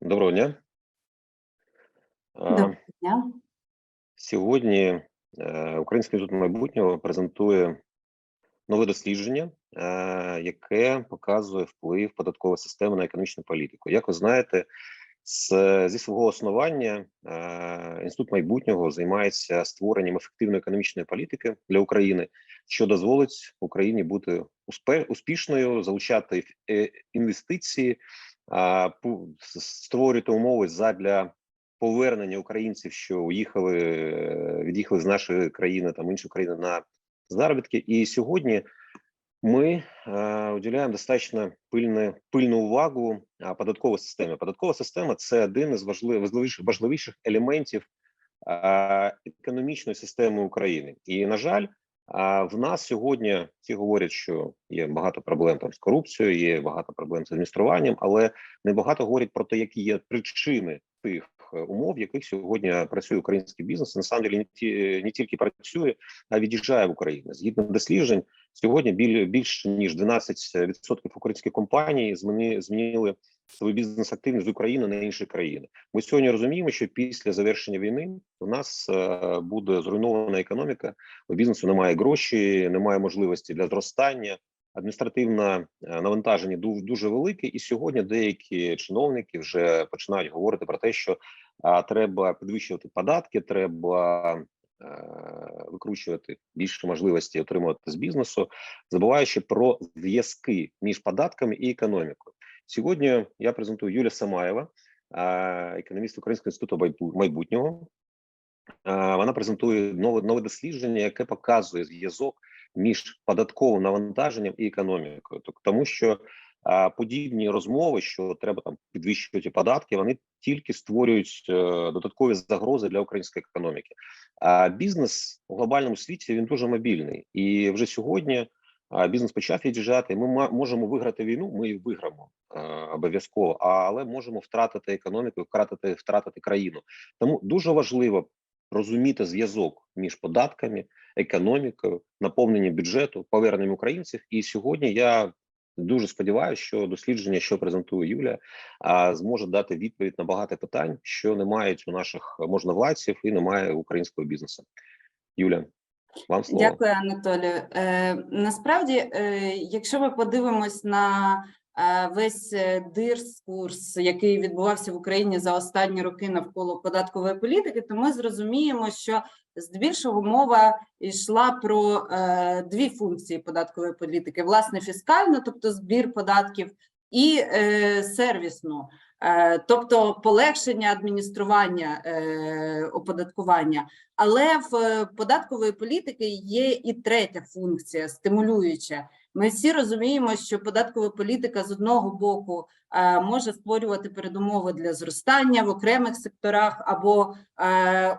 Доброго дня. Доброго дня. Сьогодні е, Український інститут майбутнього презентує нове дослідження, е, яке показує вплив податкової системи на економічну політику. Як ви знаєте, з, зі свого основання е, інститут майбутнього займається створенням ефективної економічної політики для України, що дозволить Україні бути успішною, залучати інвестиції, створювати умови задля повернення українців, що уїхали, е, від'їхали з нашої країни там інші країни на заробітки. І сьогодні ми е, уділяємо достатньо пильне, пильну увагу податковій системі. Податкова система це один із важливіших, важливіших елементів економічної системи України. І на жаль, а в нас сьогодні всі говорять, що є багато проблем там з корупцією, є багато проблем з адмініструванням, але небагато говорять про те, які є причини тих е, умов, в яких сьогодні працює український бізнес. На самом деле не, ті, не тільки працює, а від'їжджає в Україну. Згідно досліджень, сьогодні біль, більше ніж 12% українських компаній зміни, змінили свою бізнес-активність з України на інші країни. Ми сьогодні розуміємо, що після завершення війни у нас е, буде зруйнована економіка. У бізнесу немає грошей, немає можливості для зростання. Адміністративне е, навантаження дуже велике, і сьогодні деякі чиновники вже починають говорити про те, що треба підвищувати податки, треба е, викручувати більше можливості отримувати з бізнесу, забуваючи про зв'язки між податками і економікою. Сьогодні я презентую Юлія Самаєва, е, економіст Українського інституту майбутнього. Е, Вона презентує нове нове дослідження, яке показує зв'язок між податковим навантаженням і економікою, тому що подібні розмови, що треба там підвищувати податки, вони тільки створюють е, додаткові загрози для української економіки. А бізнес у глобальному світі він дуже мобільний, і вже сьогодні бізнес почав від'їжджати. Ми можемо виграти війну. Ми її виграємо е, обов'язково, але можемо втратити економіку, втратити втратити країну. Тому дуже важливо розуміти зв'язок між податками, економікою, наповненням бюджету, поверненням українців. І сьогодні я дуже сподіваюся, що дослідження, що презентує Юля, зможе дати відповідь на багато питань, що не мають у наших можновладців і немає українського бізнесу. Юля, вам слово. Дякую, Анатолію. Е, насправді, е, якщо ми подивимось на е, весь е, дискурс, який відбувався в Україні за останні роки навколо податкової політики, то ми зрозуміємо, що здебільшого мова йшла про е, дві функції податкової політики: власне, фіскальну, тобто збір податків, і е, сервісну. Е, Тобто полегшення адміністрування е, оподаткування, але в е, податкової політики є і третя функція стимулююча. Ми всі розуміємо, що податкова політика з одного боку може створювати передумови для зростання в окремих секторах або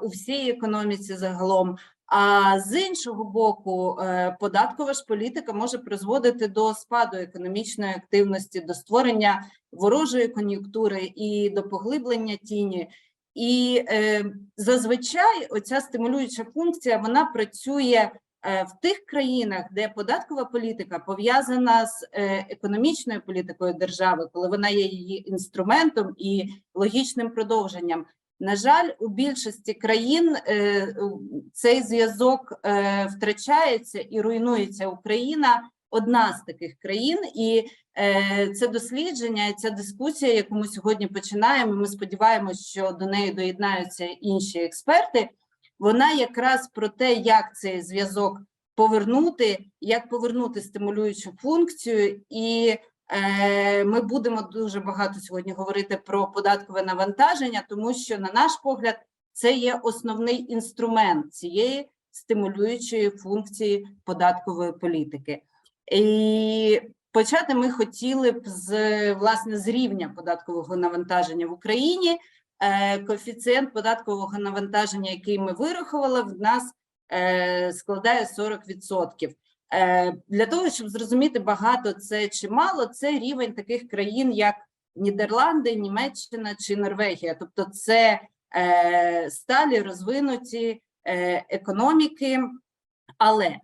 у всій економіці загалом. А з іншого боку, е, податкова ж політика може призводити до спаду економічної активності, до створення ворожої кон'юнктури і до поглиблення тіні. І е, зазвичай оця стимулююча функція вона працює е, в тих країнах, де податкова політика пов'язана з е, економічною політикою держави, коли вона є її інструментом і логічним продовженням. На жаль, у більшості країн е, цей зв'язок е, втрачається і руйнується Україна. Одна з таких країн, і е, це дослідження, і ця дискусія, яку ми сьогодні починаємо. Ми сподіваємося, що до неї доєднаються інші експерти. Вона якраз про те, як цей зв'язок повернути, як повернути стимулюючу функцію, і ми будемо дуже багато сьогодні говорити про податкове навантаження, тому що, на наш погляд, це є основний інструмент цієї стимулюючої функції податкової політики. І почати ми хотіли б з власне з рівня податкового навантаження в Україні. Е, Коефіцієнт податкового навантаження, який ми вирахували, в нас е, складає 40%. Е, Для того щоб зрозуміти багато це чи мало, це рівень таких країн, як Нідерланди, Німеччина чи Норвегія. Тобто, це е, сталі розвинуті е, економіки, але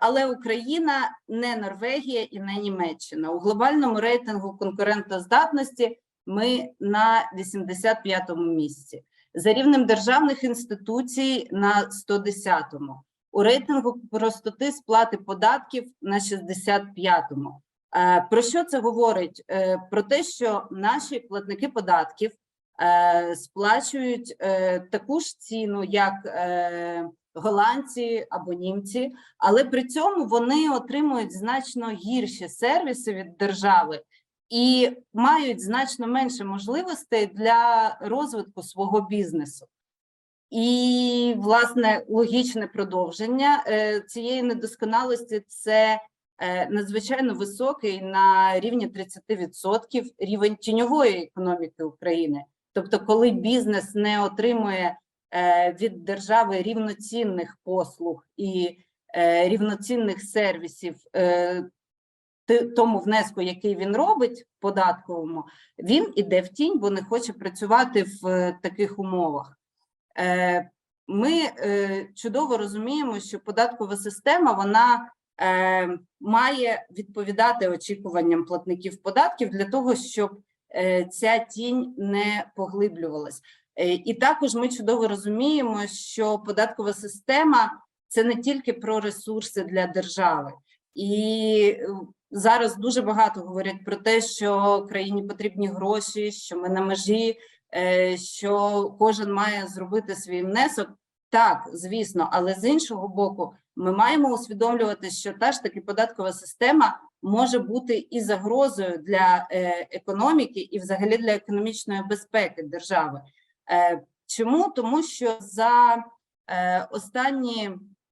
Але Україна не Норвегія і не Німеччина у глобальному рейтингу конкурентоздатності ми на 85-му місці. За рівнем державних інституцій на 110-му. У рейтингу простоти сплати податків на 65-му. Е, Про що це говорить? Е, Про те, що наші платники податків е, сплачують таку ж ціну, як голландці або німці, але при цьому вони отримують значно гірші сервіси від держави і мають значно менше можливостей для розвитку свого бізнесу. І, власне, логічне продовження е, цієї недосконалості це е, надзвичайно високий на рівні 30% рівень тіньової економіки України. Тобто, коли бізнес не отримує е, від держави рівноцінних послуг і рівноцінних сервісів тому внеску, який він робить податковому, він іде в тінь, бо не хоче працювати в таких умовах. Е, Ми е, чудово розуміємо, що податкова система вона е, має відповідати очікуванням платників податків для того, щоб ця тінь не поглиблювалась. І також ми чудово розуміємо, що податкова система це не тільки про ресурси для держави. І зараз дуже багато говорять про те, що країні потрібні гроші, що ми на межі, що кожен має зробити свій внесок. Так, звісно, але з іншого боку, ми маємо усвідомлювати, що та ж таки податкова система може бути і загрозою для е, економіки, і взагалі для економічної безпеки держави. Е, чому? Тому що за е, останні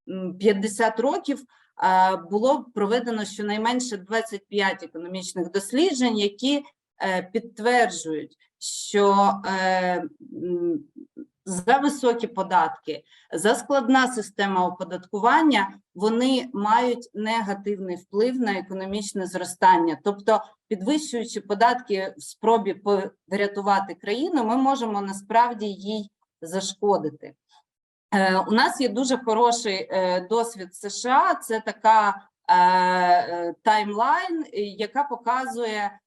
м, 50 років е, було проведено щонайменше 25 економічних досліджень, які е, підтверджують, що е, за високі податки, за складна система оподаткування, вони мають негативний вплив на економічне зростання. Тобто, підвищуючи податки в спробі порятувати країну, ми можемо насправді їй зашкодити. Е, У нас є дуже хороший е, досвід США. Це така е, е, таймлайн, яка показує,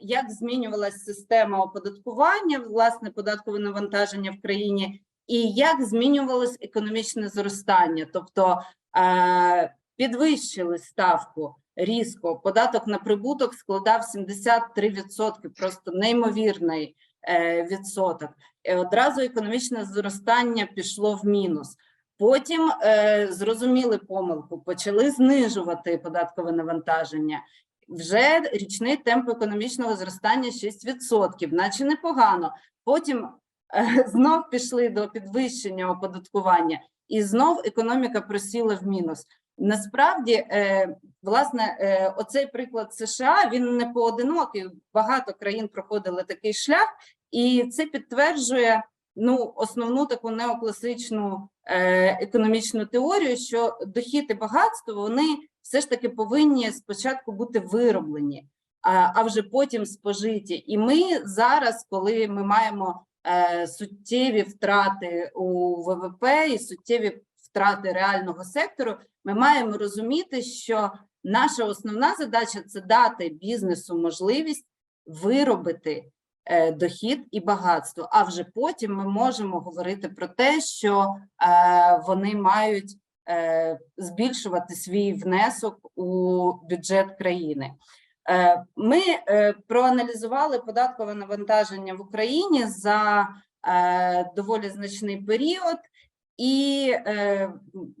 як змінювалася система оподаткування, власне, податкове навантаження в країні, і як змінювалось економічне зростання. Тобто е, підвищили ставку різко. Податок на прибуток складав 73%, просто неймовірний е, відсоток. Е, Одразу економічне зростання пішло в мінус. Потім е, зрозуміли помилку, почали знижувати податкове навантаження. Вже річний темп економічного зростання 6%, наче непогано. Потім е, знов пішли до підвищення оподаткування, і знов економіка просіла в мінус. Насправді, е, власне, е, оцей приклад США він не поодинокий. Багато країн проходили такий шлях, і це підтверджує ну основну таку неокласичну економічну теорію, що дохід і багатство вони все ж таки повинні спочатку бути вироблені, а, вже потім спожиті. І ми зараз, коли ми маємо е, суттєві втрати у ВВП і суттєві втрати реального сектору, ми маємо розуміти, що наша основна задача це дати бізнесу можливість виробити е, дохід і багатство. А вже потім ми можемо говорити про те, що е, вони мають збільшувати свій внесок у бюджет країни. Е, Ми е, проаналізували податкове навантаження в Україні за е, доволі значний період, і е,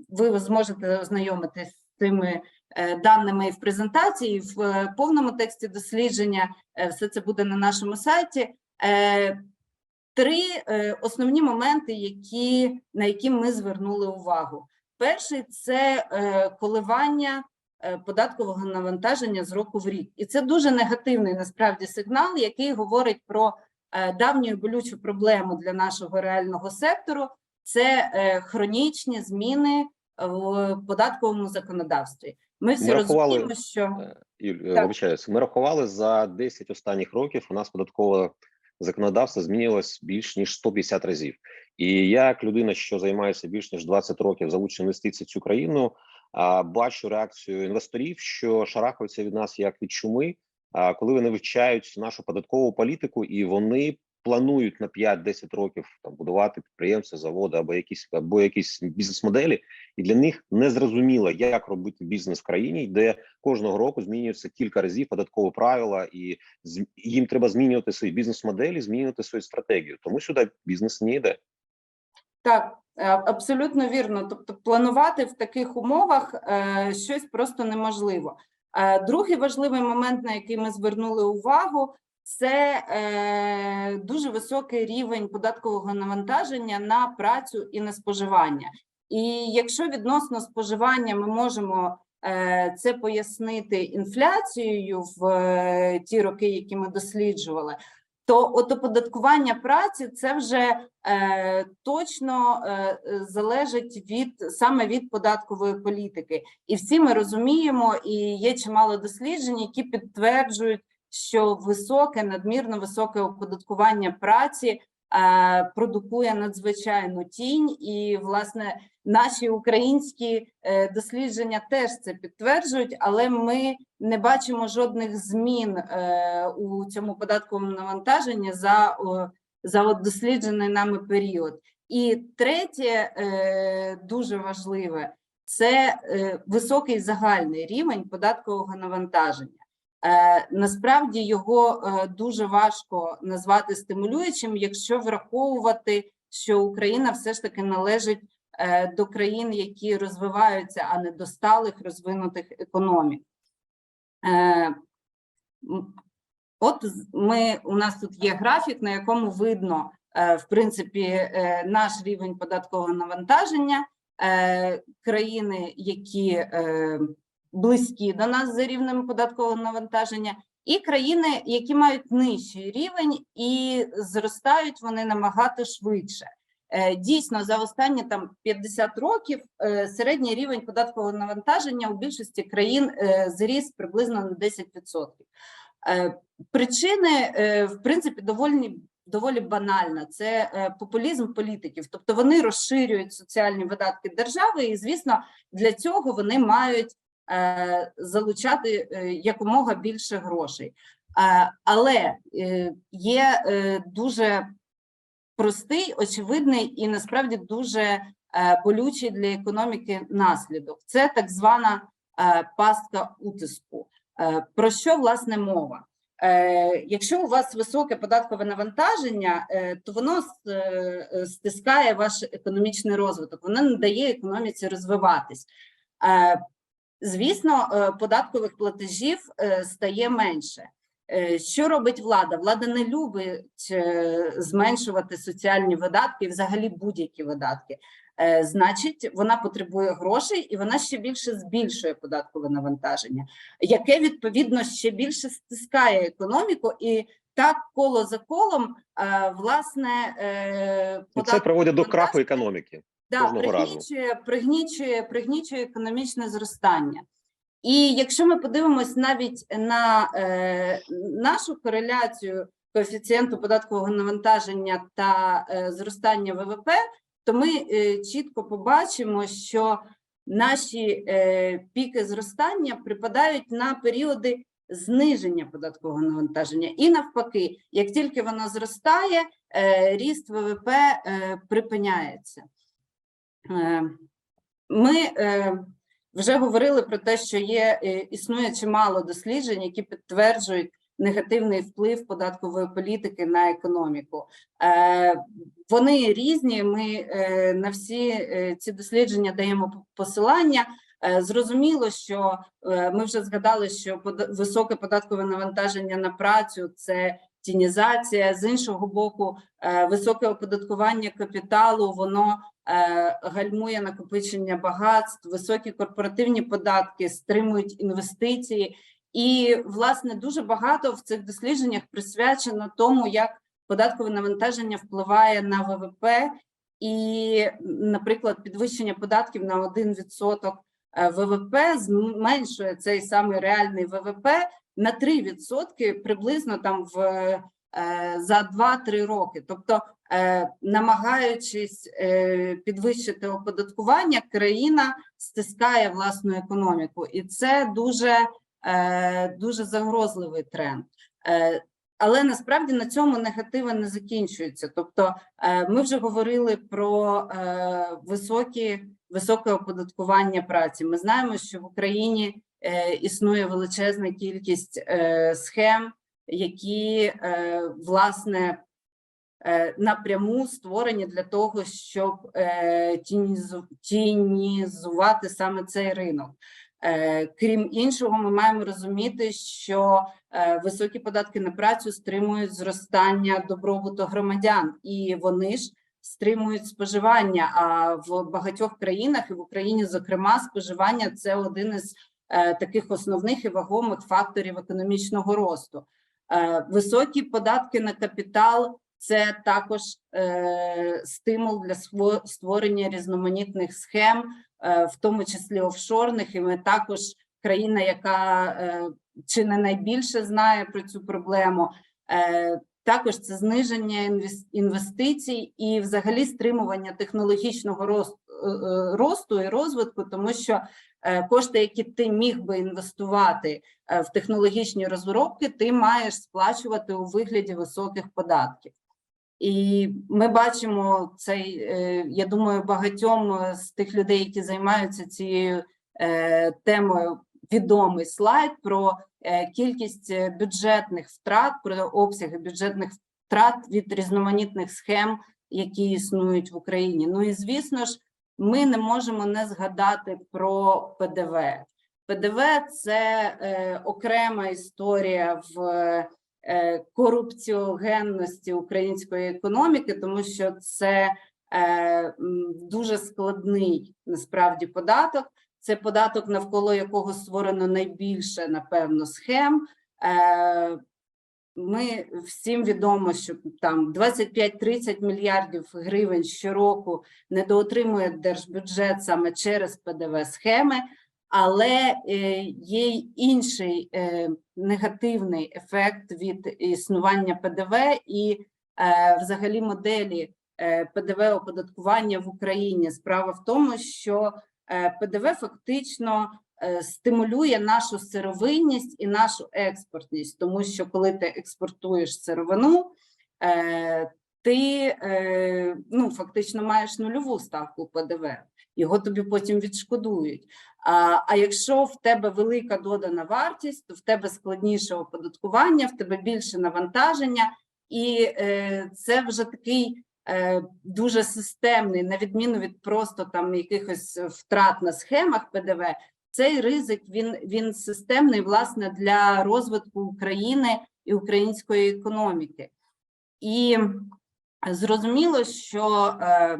ви зможете ознайомитися з цими е, даними в презентації, в е, повному тексті дослідження. Е, Все це буде на нашому сайті. Е, Три е, основні моменти, які, на які ми звернули увагу. Перший це е, коливання е, податкового навантаження з року в рік. І це дуже негативний насправді сигнал, який говорить про е, давню і болючу проблему для нашого реального сектору. Це хронічні зміни в податковому законодавстві. Ми всі Ми рахували- розуміємо, що Юль, Так. вибачаюсь, ми рахували за 10 останніх років. У нас податкове законодавство змінилось більш ніж 150 разів. І як людина, що займається більш ніж 20 років залучення інвестицій в цю країну, бачу реакцію інвесторів, що шарахаються від нас як від чуми, коли вони вивчають нашу податкову політику і вони планують на 5-10 років там будувати підприємства, заводи або якісь або якісь бізнес-моделі, і для них не зрозуміло, як робити бізнес в країні, де кожного року змінюється кілька разів податкові правила, і їм треба змінювати свої бізнес-моделі, змінювати свою стратегію. Тому сюди бізнес не йде. Так, е, абсолютно вірно. Тобто, планувати в таких умовах е, щось просто неможливо. Е, другий важливий момент, на який ми звернули увагу, це дуже високий рівень податкового навантаження на працю і на споживання. І якщо відносно споживання ми можемо це пояснити інфляцією в ті роки, які ми досліджували, то от оподаткування праці це вже е, точно е, е, залежить від саме від податкової політики. І всі ми розуміємо, і є чимало досліджень, які підтверджують, що високе, надмірно високе оподаткування праці продукує надзвичайну тінь, і власне наші українські е, дослідження теж це підтверджують, але ми не бачимо жодних змін е, у цьому податковому навантаженні за, за от досліджений нами період. І третє, е, дуже важливе, це е, високий загальний рівень податкового навантаження. Е, насправді його е, дуже важко назвати стимулюючим, якщо враховувати, що Україна все ж таки належить е, до країн, які розвиваються, а не до сталих розвинутих економік. От ми у нас тут є графік, на якому видно, в принципі, наш рівень податкового навантаження, країни, які близькі до нас за рівнем податкового навантаження, і країни, які мають нижчий рівень, і зростають вони набагато швидше. Е, Дійсно, за останні там 50 років е, середній рівень податкового навантаження у більшості країн е, зріс приблизно на 10%. Е, Причини, в принципі, доволі доволі банальна. Це популізм політиків, тобто вони розширюють соціальні видатки держави, і звісно, для цього вони мають залучати е, якомога більше грошей. Е, Але е, є е, дуже простий, очевидний і насправді дуже е, болючий для економіки наслідок. Це так звана е, пастка утиску. Е, Про що власне мова? Е, Якщо у вас високе податкове навантаження, е, то воно е, е, стискає ваш економічний розвиток, воно не дає економіці розвиватись. Звісно, е, податкових платежів е, стає менше. Е, Що робить влада? Влада не любить зменшувати соціальні видатки, взагалі будь-які видатки. Значить, вона потребує грошей і вона ще більше збільшує податкове навантаження, яке відповідно ще більше стискає економіку, і так коло за колом, власне, е, це приводить до краху економіки. Да, пригнічує, пригнічує, пригнічує економічне зростання. І якщо ми подивимось навіть на е, нашу кореляцію коефіцієнту податкового навантаження та е, зростання ВВП, то ми е, чітко побачимо, що наші е, піки зростання припадають на періоди зниження податкового навантаження. І навпаки, як тільки воно зростає, е, ріст ВВП е, припиняється. Е, Ми е, вже говорили про те, що є е, існує чимало досліджень, які підтверджують негативний вплив податкової політики на економіку. Вони різні. Ми на всі ці дослідження даємо посилання. Зрозуміло, що ми вже згадали, що високе податкове навантаження на працю це тінізація. З іншого боку, е, високе оподаткування капіталу, воно е, гальмує накопичення багатств, високі корпоративні податки стримують інвестиції. І, власне, дуже багато в цих дослідженнях присвячено тому, як податкове навантаження впливає на ВВП, і, наприклад, підвищення податків на 1% е, ВВП зменшує цей самий реальний ВВП на 3% приблизно там в е, за 2-3 роки. Тобто, е, намагаючись е, підвищити оподаткування, країна стискає власну економіку, і це дуже дуже загрозливий тренд. Але насправді на цьому негативи не закінчуються. Тобто, ми вже говорили про високі високе оподаткування праці. Ми знаємо, що в Україні існує величезна кількість е, схем, які е, власне е, напряму створені для того, щоб е, тінізувати саме цей ринок. Е, Крім іншого, ми маємо розуміти, що е, високі податки на працю стримують зростання добробуту громадян, і вони ж стримують споживання. А в багатьох країнах, і в Україні, зокрема, споживання це один із е, таких основних і вагомих факторів економічного росту. Е, Високі податки на капітал це також е, стимул для створення різноманітних схем, е, в тому числі офшорних. І ми також країна, яка е, чи не найбільше знає про цю проблему. Е, також це зниження інвес- інвестицій і, взагалі, стримування технологічного росту, і розвитку, тому що е, кошти, які ти міг би інвестувати е, в технологічні розробки, ти маєш сплачувати у вигляді високих податків. І ми бачимо цей, е, я думаю, багатьом е, з тих людей, які займаються цією е, темою, відомий слайд про е, кількість е, бюджетних втрат, про обсяги бюджетних втрат від різноманітних схем, які існують в Україні. Ну і звісно ж, ми не можемо не згадати про ПДВ. ПДВ це е, окрема історія в е, корупціогенності української економіки, тому що це е, дуже складний насправді податок. Це податок, навколо якого створено найбільше, напевно, схем. Е, ми всім відомо, що там 25-30 мільярдів гривень щороку недоотримує держбюджет саме через ПДВ схеми, але е, є інший е, негативний ефект від існування ПДВ і е, взагалі моделі ПДВ оподаткування в Україні. Справа в тому, що ПДВ фактично стимулює нашу сировинність і нашу експортність, тому що коли ти експортуєш сировину, е, ти е, ну, фактично маєш нульову ставку ПДВ, його тобі потім відшкодують. А, а якщо в тебе велика додана вартість, то в тебе складніше оподаткування, в тебе більше навантаження, і е, це вже такий е, дуже системний, на відміну від просто там якихось втрат на схемах ПДВ. Цей ризик він, він системний власне для розвитку України і української економіки. І зрозуміло, що е,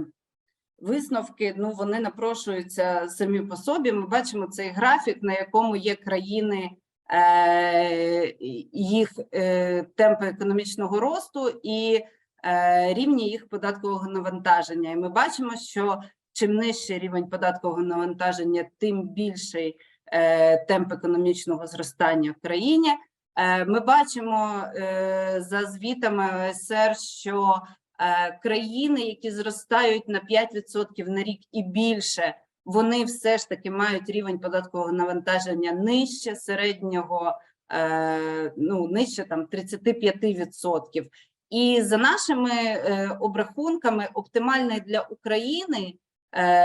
висновки ну вони напрошуються самі по собі. Ми бачимо цей графік, на якому є країни, е, їх е, темпи економічного росту і е, рівні їх податкового навантаження. І ми бачимо, що чим нижчий рівень податкового навантаження, тим більший е, темп економічного зростання в країні. Е, Ми бачимо е, за звітами ОСР, що країни, які зростають на 5% на рік і більше, вони все ж таки мають рівень податкового навантаження нижче середнього, ну нижче там 35%. І за нашими обрахунками, оптимальний для України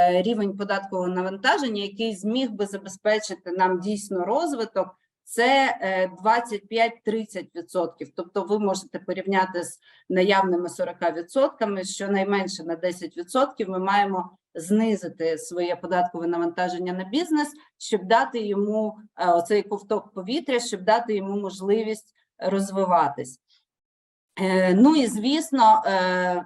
рівень податкового навантаження, який зміг би забезпечити нам дійсно розвиток, це е, 25-30%. Тобто ви можете порівняти з наявними 40%, щонайменше на 10% ми маємо знизити своє податкове навантаження на бізнес, щоб дати йому е, оцей ковток повітря, щоб дати йому можливість розвиватись. Е, Ну і звісно, е,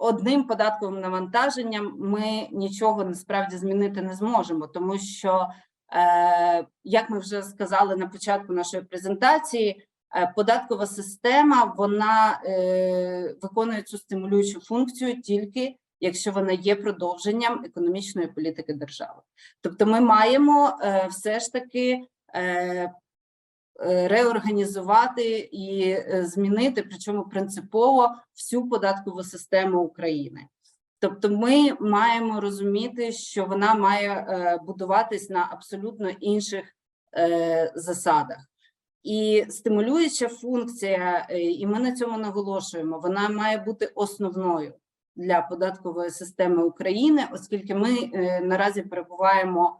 одним податковим навантаженням ми нічого насправді змінити не зможемо, тому що, е, як ми вже сказали на початку нашої презентації, е, податкова система вона е, виконує цю стимулюючу функцію тільки якщо вона є продовженням економічної політики держави. Тобто, ми маємо все ж таки. Е, реорганізувати і е, змінити, причому принципово всю податкову систему України. Тобто, ми маємо розуміти, що вона має е, будуватись на абсолютно інших засадах. І стимулююча функція, і ми на цьому наголошуємо, вона має бути основною для податкової системи України, оскільки ми наразі перебуваємо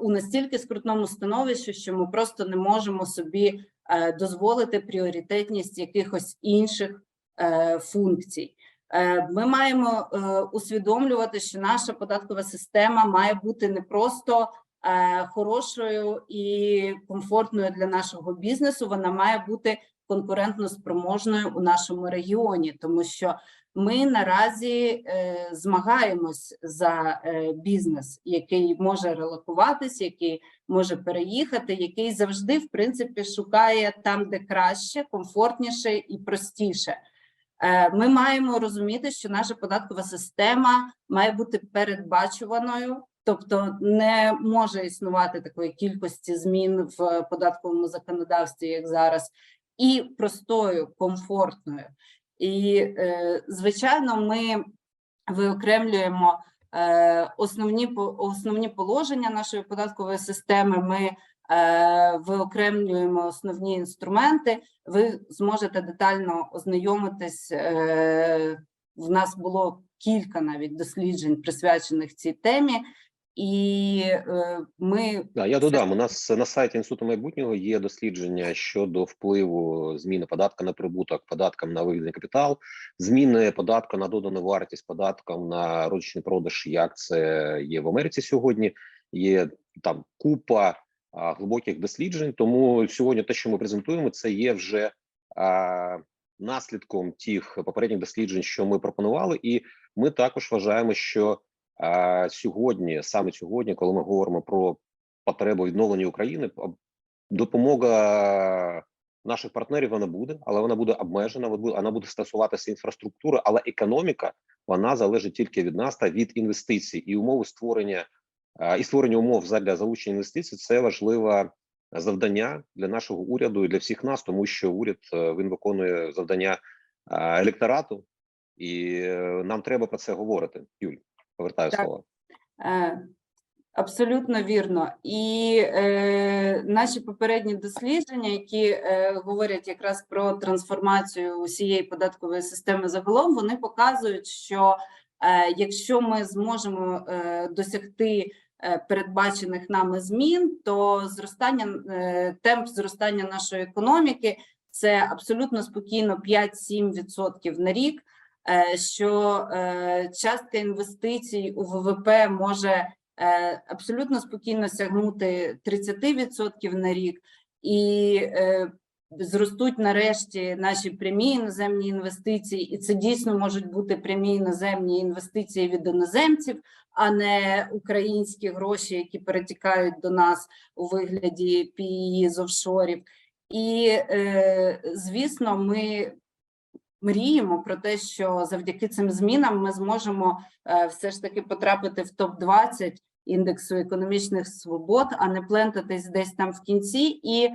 у настільки скрутному становищі, що ми просто не можемо собі е, дозволити пріоритетність якихось інших е, функцій. Е, Ми маємо е, усвідомлювати, що наша податкова система має бути не просто е, хорошою і комфортною для нашого бізнесу, вона має бути конкурентно спроможною у нашому регіоні, тому що ми наразі е, змагаємось за е, бізнес, який може релокуватись, який може переїхати, який завжди, в принципі, шукає там, де краще, комфортніше і простіше. Е, Ми маємо розуміти, що наша податкова система має бути передбачуваною, тобто не може існувати такої кількості змін в податковому законодавстві, як зараз, і простою, комфортною. І, е, звичайно, ми виокремлюємо е, основні основні положення нашої податкової системи. Ми е, виокремлюємо основні інструменти. Ви зможете детально ознайомитись. В нас було кілька навіть досліджень присвячених цій темі, і е, ми Да, я додам. У нас на сайті Інституту майбутнього є дослідження щодо впливу зміни податка на прибуток, податком на виведений капітал, зміни податку на додану вартість, податком на розничний продаж, як це є в Америці сьогодні. Є там купа а, глибоких досліджень. Тому сьогодні те, що ми презентуємо, це є вже а, наслідком тих попередніх досліджень, що ми пропонували, і ми також вважаємо, що а, сьогодні, саме сьогодні, коли ми говоримо про потребу відновлення України, допомога наших партнерів вона буде, але вона буде обмежена. вона буде- стосуватися інфраструктури, але економіка вона залежить тільки від нас та від інвестицій і умови створення і створення умов задля залучення інвестицій. Це важливе завдання для нашого уряду і для всіх нас, тому що уряд е, він виконує завдання електорату, і е, нам треба про це говорити. Юль, повертаю Так. слово. Е, Абсолютно вірно. І е, наші попередні дослідження, які е, говорять якраз про трансформацію усієї податкової системи загалом, вони показують, що е, якщо ми зможемо е, досягти е, передбачених нами змін, то зростання е, темп зростання нашої економіки це абсолютно спокійно 5-7% на рік. Е, Що е, частка інвестицій у ВВП може е, абсолютно спокійно сягнути 30% на рік, і зростуть нарешті наші прямі іноземні інвестиції, і це дійсно можуть бути прямі іноземні інвестиції від іноземців, а не українські гроші, які перетікають до нас у вигляді пії з офшорів. І звісно, ми мріємо про те, що завдяки цим змінам ми зможемо е, все ж таки потрапити в топ 20 індексу економічних свобод, а не плентатись десь там в кінці. І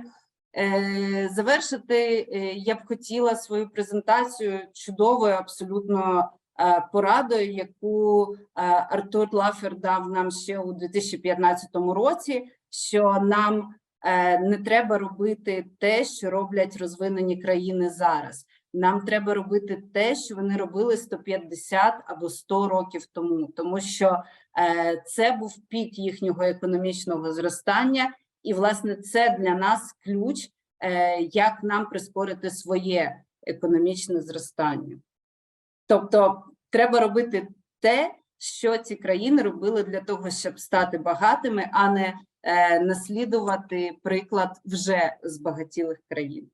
е, завершити е, я б хотіла свою презентацію чудовою абсолютно порадою, яку Артур Лафер дав нам ще у 2015 році. Що нам не треба робити те, що роблять розвинені країни зараз. Нам треба робити те, що вони робили 150 або 100 років тому, тому що е, це був пік їхнього економічного зростання, і власне це для нас ключ, е, як нам прискорити своє економічне зростання. Тобто, треба робити те, що ці країни робили для того, щоб стати багатими, а не е, наслідувати приклад вже збагатілих країн.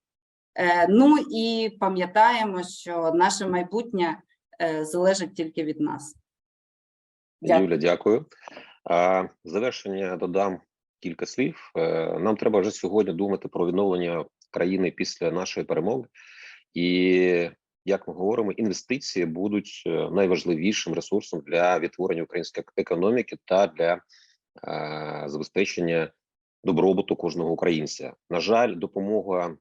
Е, Ну і пам'ятаємо, що наше майбутнє е, залежить тільки від нас. Дякую. Юля, дякую. Завершення додам кілька слів. Е, Нам треба вже сьогодні думати про відновлення країни після нашої перемоги. І як ми говоримо, інвестиції будуть найважливішим ресурсом для відтворення української економіки та для забезпечення добробуту кожного українця. На жаль, допомога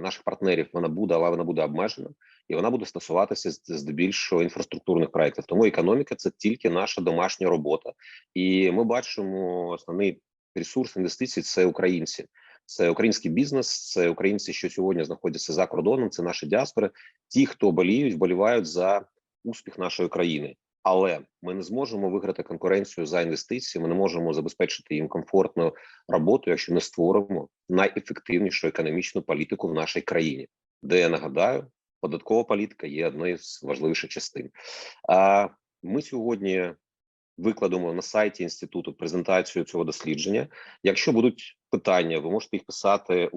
наших партнерів вона буде, але вона буде обмежена, і вона буде стосуватися здебільшого інфраструктурних проєктів. Тому економіка це тільки наша домашня робота, і ми бачимо основний ресурс інвестицій це українці, це український бізнес, це українці, що сьогодні знаходяться за кордоном. Це наші діаспори, ті, хто боліють, вболівають за успіх нашої країни. Але ми не зможемо виграти конкуренцію за інвестиції. Ми не можемо забезпечити їм комфортну роботу, якщо не створимо найефективнішу економічну політику в нашій країні, де я нагадаю, податкова політика є одною з важливіших частин. А ми сьогодні викладемо на сайті інституту презентацію цього дослідження. Якщо будуть питання, ви можете їх писати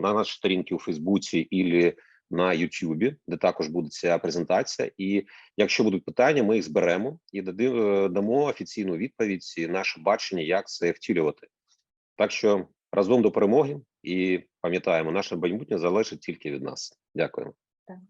на нашій сторінці у Фейсбуці і на Ютубі, де також буде ця презентація. І якщо будуть питання, ми їх зберемо і е, дамо офіційну відповідь і наше бачення, як це втілювати. Так що разом до перемоги і пам'ятаємо, наше майбутнє залежить тільки від нас. Дякую.